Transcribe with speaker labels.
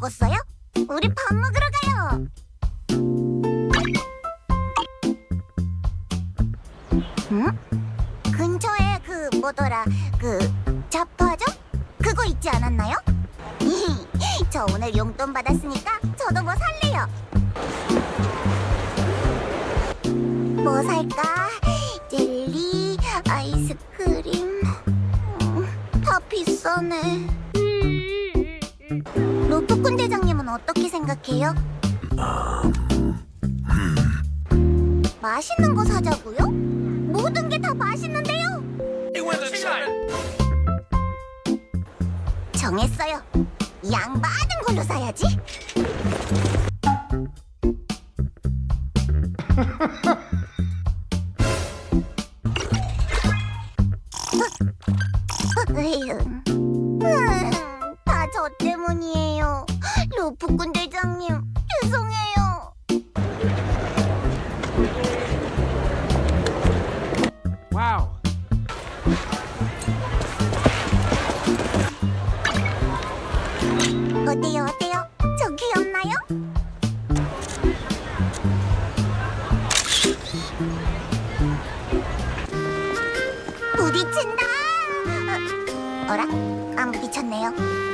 Speaker 1: 먹었어요? 우리 밥 먹으러 가요. 응? 근처에 그 뭐더라 그 잡화점 그거 있지 않았나요? 저 오늘 용돈 받았으니까 저도 뭐 살래요. 뭐 살까? 젤리, 아이스크림. 음, 다 비싸네. 어떻게 생각해요? 맛있는 거 사자고요? 모든 게 다 맛있는데요. 정했어요. 양 많은 걸로 사야지. 으휴. 음, 다저 때문이에요. 로프꾼 대장님, 죄송해요.
Speaker 2: Wow.
Speaker 1: 어때요, 어때요? 저 귀엽나요? 부딪힌다. 어, 어라? 안 부딪혔네요.